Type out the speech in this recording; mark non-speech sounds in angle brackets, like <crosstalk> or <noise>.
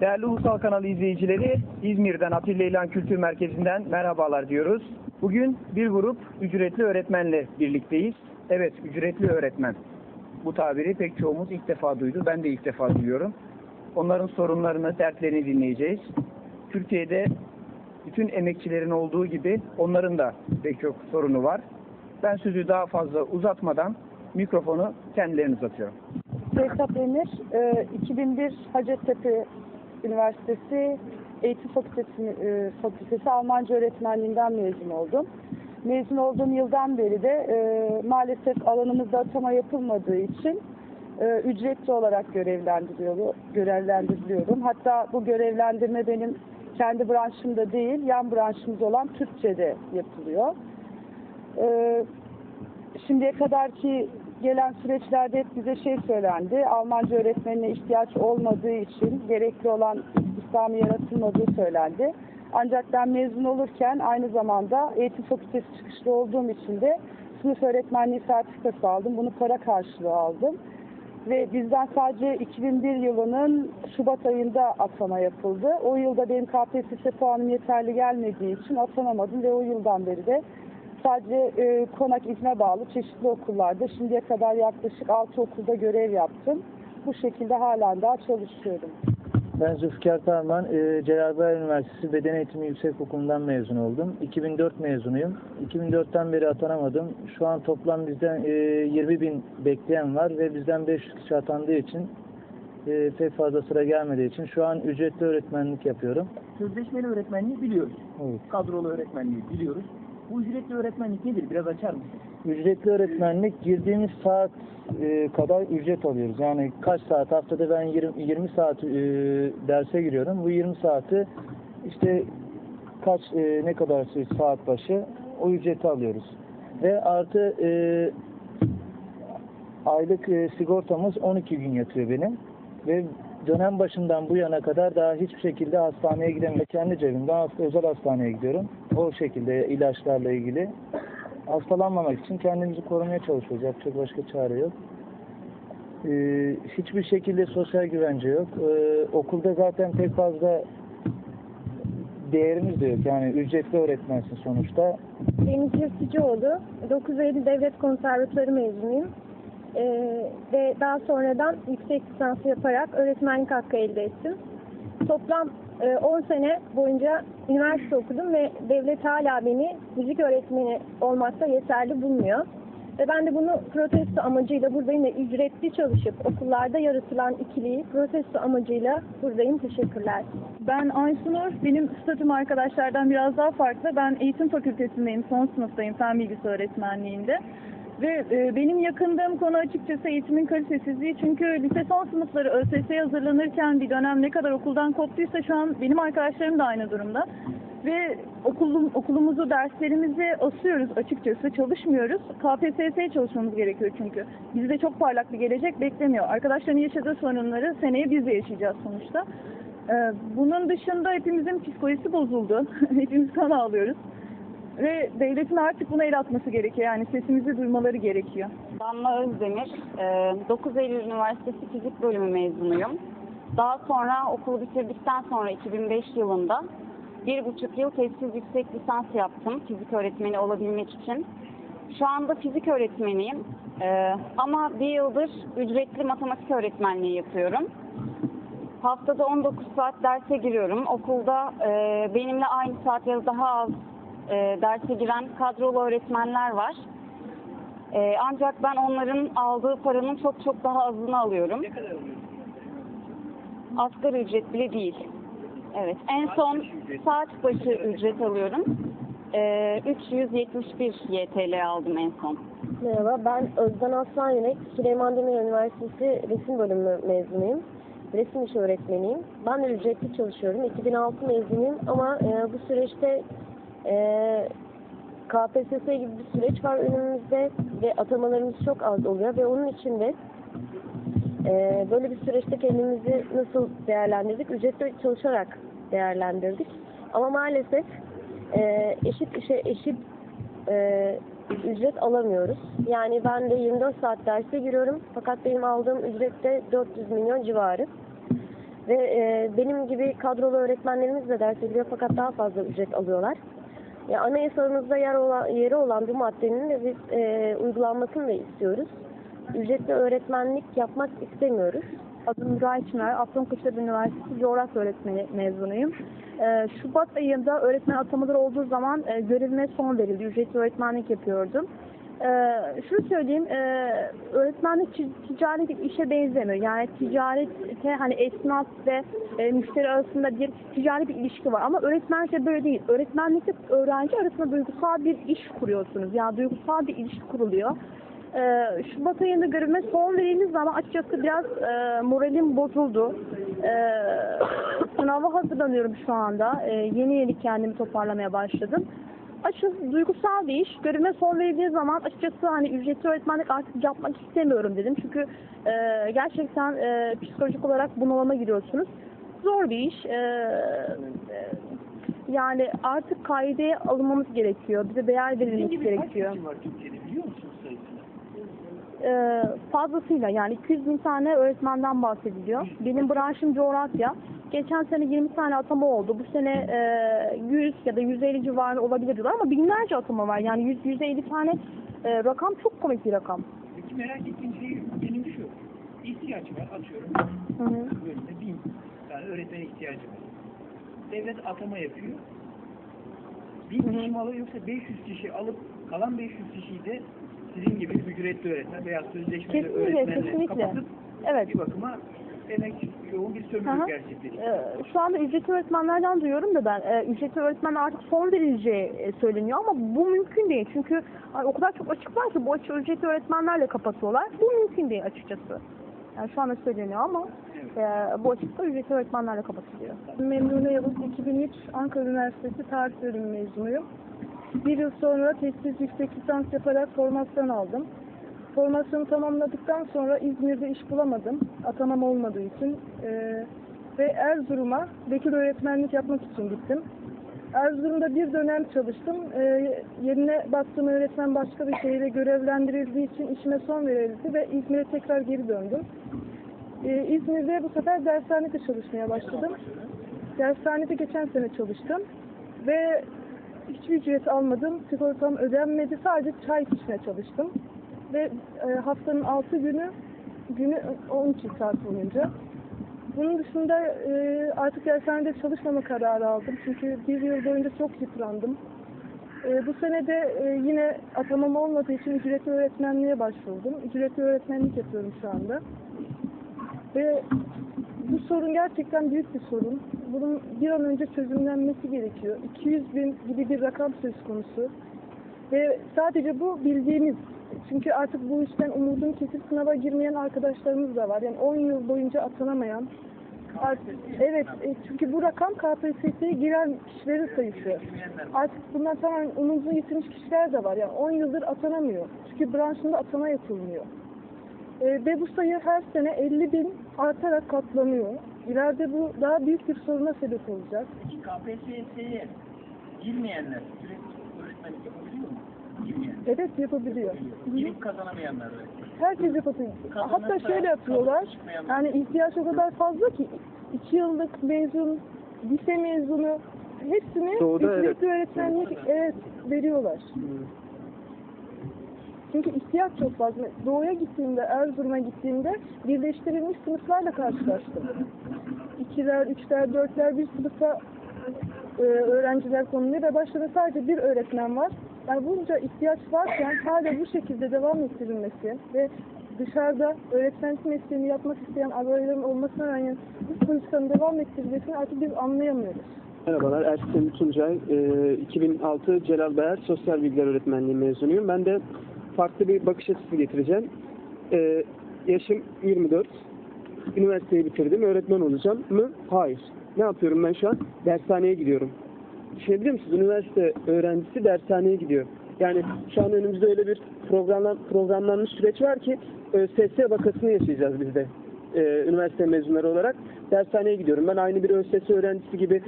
Değerli Ulusal Kanalı izleyicileri, İzmir'den Atilla İlhan Kültür Merkezi'nden merhabalar diyoruz. Bugün bir grup ücretli öğretmenle birlikteyiz. Evet, ücretli öğretmen. Bu tabiri pek çoğumuz ilk defa duydu. Ben de ilk defa duyuyorum. Onların sorunlarını, dertlerini dinleyeceğiz. Türkiye'de bütün emekçilerin olduğu gibi onların da pek çok sorunu var. Ben sözü daha fazla uzatmadan mikrofonu kendilerine uzatıyorum. Sevtap Emir, e, 2001 Hacettepe Üniversitesi Eğitim Fakültesi, e, Fakültesi Almanca öğretmenliğinden mezun oldum. Mezun olduğum yıldan beri de e, maalesef alanımızda atama yapılmadığı için e, ücretli olarak görevlendiriyorum, görevlendiriliyorum. Hatta bu görevlendirme benim kendi branşımda değil, yan branşımız olan Türkçe'de yapılıyor. E, şimdiye kadar ki gelen süreçlerde hep bize şey söylendi. Almanca öğretmenine ihtiyaç olmadığı için gerekli olan İslami yaratılmadığı söylendi. Ancak ben mezun olurken aynı zamanda eğitim fakültesi çıkışlı olduğum için de sınıf öğretmenliği sertifikası aldım. Bunu para karşılığı aldım. Ve bizden sadece 2001 yılının Şubat ayında atama yapıldı. O yılda benim KPSS puanım yeterli gelmediği için atanamadım ve o yıldan beri de sadece e, konak izne bağlı çeşitli okullarda şimdiye kadar yaklaşık 6 okulda görev yaptım. Bu şekilde halen daha çalışıyorum. Ben Zülfikar Tarman, e, Celal Bayar Üniversitesi Beden Eğitimi Yüksekokulu'ndan mezun oldum. 2004 mezunuyum. 2004'ten beri atanamadım. Şu an toplam bizden e, 20 bin bekleyen var ve bizden 500 kişi atandığı için e, pek fazla sıra gelmediği için şu an ücretli öğretmenlik yapıyorum. Sözleşmeli öğretmenliği biliyoruz. Evet. Kadrolu öğretmenliği biliyoruz. Bu ücretli öğretmenlik nedir? Biraz açar mısın? Ücretli öğretmenlik girdiğimiz saat e, kadar ücret alıyoruz. Yani kaç saat haftada ben 20, 20 saat e, derse giriyorum. Bu 20 saati işte kaç e, ne kadar saat başı o ücreti alıyoruz. Ve artı e, aylık e, sigortamız 12 gün yatıyor benim. Ve dönem başından bu yana kadar daha hiçbir şekilde hastaneye gidemiyorum. Kendi cebimden özel hastaneye gidiyorum. O şekilde ilaçlarla ilgili hastalanmamak için kendimizi korumaya çalışıyoruz. Yapacak başka çare yok. Ee, hiçbir şekilde sosyal güvence yok. Ee, okulda zaten pek fazla değerimiz de yok. Yani ücretli öğretmensin sonuçta. Deniz Yırtıcıoğlu, 9 Eylül Devlet Konservatuarı mezunuyum. Ee, ve daha sonradan yüksek lisans yaparak öğretmenlik hakkı elde ettim. Toplam e, 10 sene boyunca üniversite okudum ve devlet hala beni müzik öğretmeni olmakta yeterli bulmuyor. Ve ben de bunu protesto amacıyla buradayım ve ücretli çalışıp okullarda yaratılan ikiliyi protesto amacıyla buradayım. Teşekkürler. Ben Aysunur, benim statüm arkadaşlardan biraz daha farklı. Ben eğitim fakültesindeyim, son sınıftayım fen bilgisi öğretmenliğinde. Ve e, benim yakındığım konu açıkçası eğitimin kalitesizliği. Çünkü lise son sınıfları ÖSS'ye hazırlanırken bir dönem ne kadar okuldan koptuysa şu an benim arkadaşlarım da aynı durumda. Ve okulum, okulumuzu, derslerimizi asıyoruz açıkçası, çalışmıyoruz. KPSS'ye çalışmamız gerekiyor çünkü. Bizde çok parlak bir gelecek beklemiyor. Arkadaşların yaşadığı sorunları seneye biz de yaşayacağız sonuçta. Ee, Bunun dışında hepimizin psikolojisi bozuldu. <laughs> Hepimiz kan ağlıyoruz. Ve devletin artık buna el atması gerekiyor. Yani sesimizi duymaları gerekiyor. Damla Özdemir, e, 9 Eylül Üniversitesi Fizik Bölümü mezunuyum. Daha sonra okulu bitirdikten sonra 2005 yılında bir buçuk yıl testsiz yüksek lisans yaptım fizik öğretmeni olabilmek için. Şu anda fizik öğretmeniyim E, ama bir yıldır ücretli matematik öğretmenliği yapıyorum. Haftada 19 saat derse giriyorum. Okulda e, benimle aynı saat ya da daha az e, derse giren kadrolu öğretmenler var. Ee, ancak ben onların aldığı paranın çok çok daha azını alıyorum. Ne kadar alıyorsun? Asgari ücret bile değil. Evet. En son saat başı ücret alıyorum. Ee, 371 YTL aldım en son. Merhaba, ben Özden Aslan Yürek, Süleyman Demirel Üniversitesi Resim Bölümü mezunuyum. Resim işi öğretmeniyim. Ben de ücretli çalışıyorum. 2006 mezunuyum ama e, bu süreçte e, KPSS gibi bir süreç var önümüzde ve atamalarımız çok az oluyor ve onun için de e, böyle bir süreçte kendimizi nasıl değerlendirdik? Ücretli çalışarak değerlendirdik. Ama maalesef e, eşit işe eşit e, ücret alamıyoruz. Yani ben de 24 saat derse giriyorum fakat benim aldığım ücret de 400 milyon civarı. Ve e, benim gibi kadrolu öğretmenlerimiz de ders ediyor fakat daha fazla ücret alıyorlar. Ya, anayasamızda yer olan, yeri olan bu maddenin de biz e, uygulanmasını da istiyoruz. Ücretli öğretmenlik yapmak istemiyoruz. Adım Nuray Çınar, Afyonkuştepe Üniversitesi Coğrafya Öğretmeni mezunuyum. Ee, Şubat ayında öğretmen atamaları olduğu zaman e, görevime son verildi. Ücretli öğretmenlik yapıyordum. Ee, şunu söyleyeyim, e, öğretmenlik ti- ticari bir işe benzemiyor. Yani ticarette hani esnaf ve e, müşteri arasında bir ticari bir ilişki var. Ama öğretmenlikte böyle değil. Öğretmenlikte öğrenci arasında duygusal bir iş kuruyorsunuz. Yani duygusal bir ilişki kuruluyor. Ee, Şubat ayında görevime son verildiği zaman açıkçası biraz e, moralim bozuldu. Ee, <coughs> sınava hazırlanıyorum şu anda. Ee, yeni yeni kendimi toparlamaya başladım. Açıkçası duygusal bir iş. Görevime son verildiği zaman açıkçası hani ücretli öğretmenlik artık yapmak istemiyorum dedim. Çünkü e, gerçekten e, psikolojik olarak bunalıma giriyorsunuz. Zor bir iş. Ee, e, yani artık kaideye alınmamız gerekiyor. Bize değer verilmesi gerekiyor. var Türkiye'de biliyor musunuz sayısını? Ee, fazlasıyla yani 200 bin tane öğretmenden bahsediliyor. Benim branşım coğrafya. Geçen sene 20 tane atama oldu. Bu sene e, 100 ya da 150 civarı olabilir diyorlar ama binlerce atama var. Yani 100 150 tane e, rakam çok komik bir rakam. Peki merak ettiğim şey benim şu. İhtiyaç var atıyorum. Hı hı. Bölümde bin tane öğretmen ihtiyacı var. Devlet atama yapıyor. Bin kişi mi alıyor yoksa 500 kişi alıp kalan 500 kişiyi de sizin gibi ücretli öğretmen veya sözleşmeli Kesinlikle, öğretmenle kesinlikle. kapatıp Evet. bir bakıma emek yoğun bir sömürü gerçekleştiriyor. Ee, şu anda ücretli öğretmenlerden duyuyorum da ben e, ücretli öğretmen artık son verileceği e, söyleniyor ama bu mümkün değil. Çünkü hani, o kadar çok açık var ki bu açığı ücretli öğretmenlerle kapatıyorlar. Bu mümkün değil açıkçası. Yani şu anda söyleniyor ama e, bu açıkta ücretli öğretmenlerle kapatılıyor. Memnune Yavuz 2003 Ankara Üniversitesi Tarih Bölümü mezunuyum. Bir yıl sonra testsiz yüksek lisans yaparak formasyon aldım. Formasyonu tamamladıktan sonra İzmir'de iş bulamadım. Atamam olmadığı için. Ee, ve Erzurum'a vekil öğretmenlik yapmak için gittim. Erzurum'da bir dönem çalıştım. Ee, yerine baktığım öğretmen başka bir şehire görevlendirildiği için işime son verildi ve İzmir'e tekrar geri döndüm. Ee, İzmir'de bu sefer dershanede çalışmaya başladım. Dershanede geçen sene çalıştım ve hiçbir ücret almadım. Sigortam ödenmedi. Sadece çay içmeye çalıştım. Ve e, haftanın 6 günü günü 12 saat boyunca. Bunun dışında e, artık dershanede çalışmama kararı aldım. Çünkü bir yıl boyunca çok yıprandım. E, bu sene de yine atamam olmadığı için ücretli öğretmenliğe başvurdum. Ücretli öğretmenlik yapıyorum şu anda. Ve bu sorun gerçekten büyük bir sorun. Bunun bir an önce çözümlenmesi gerekiyor. 200 bin gibi bir rakam söz konusu. Ve sadece bu bildiğimiz. Çünkü artık bu işten umudunu kesip sınava girmeyen arkadaşlarımız da var. Yani 10 yıl boyunca atanamayan. Artık, evet, e, çünkü bu rakam KPSS'ye giren kişilerin sayısı. Artık bundan tamamen umudunu yitirmiş kişiler de var. Yani 10 yıldır atanamıyor. Çünkü branşında atama yapılmıyor. E, ve bu sayı her sene 50 bin artarak katlanıyor. İleride bu daha büyük bir soruna sebep olacak. Peki KPSS'ye girmeyenler öğretmenlik yapabiliyor mu? Evet yapabiliyor. Girip kazanamayanlar. Herkes yapabiliyor. Kazanırsa Hatta şöyle yapıyorlar. Yani ihtiyaç o kadar fazla ki iki yıllık mezun, lise mezunu hepsini Doğuda ücretli öğretmenlik evet veriyorlar. Çünkü ihtiyaç çok fazla. Doğuya gittiğimde, Erzurum'a gittiğimde birleştirilmiş sınıflarla karşılaştım. İkiler, üçler, dörtler bir sınıfa e, öğrenciler konuluyor ve başta sadece bir öğretmen var. Yani bunca ihtiyaç varken hala bu şekilde devam ettirilmesi ve dışarıda öğretmenlik mesleğini yapmak isteyen adayların olmasına rağmen bu politikanın devam ettirilmesini artık biz anlayamıyoruz. Merhabalar, Ersin Tuncay. Ee, 2006 Celal Bayar Sosyal Bilgiler Öğretmenliği mezunuyum. Ben de farklı bir bakış açısı getireceğim. Ee, yaşım 24. Üniversiteyi bitirdim. Öğretmen olacağım mı? Hayır. Ne yapıyorum ben şu an? Dershaneye gidiyorum. Düşünebiliyor musunuz? Üniversite öğrencisi dershaneye gidiyor. Yani şu an önümüzde öyle bir programlan, programlanmış süreç var ki ÖSS vakasını yaşayacağız biz de. Ee, üniversite mezunları olarak dershaneye gidiyorum. Ben aynı bir ÖSS öğrencisi gibi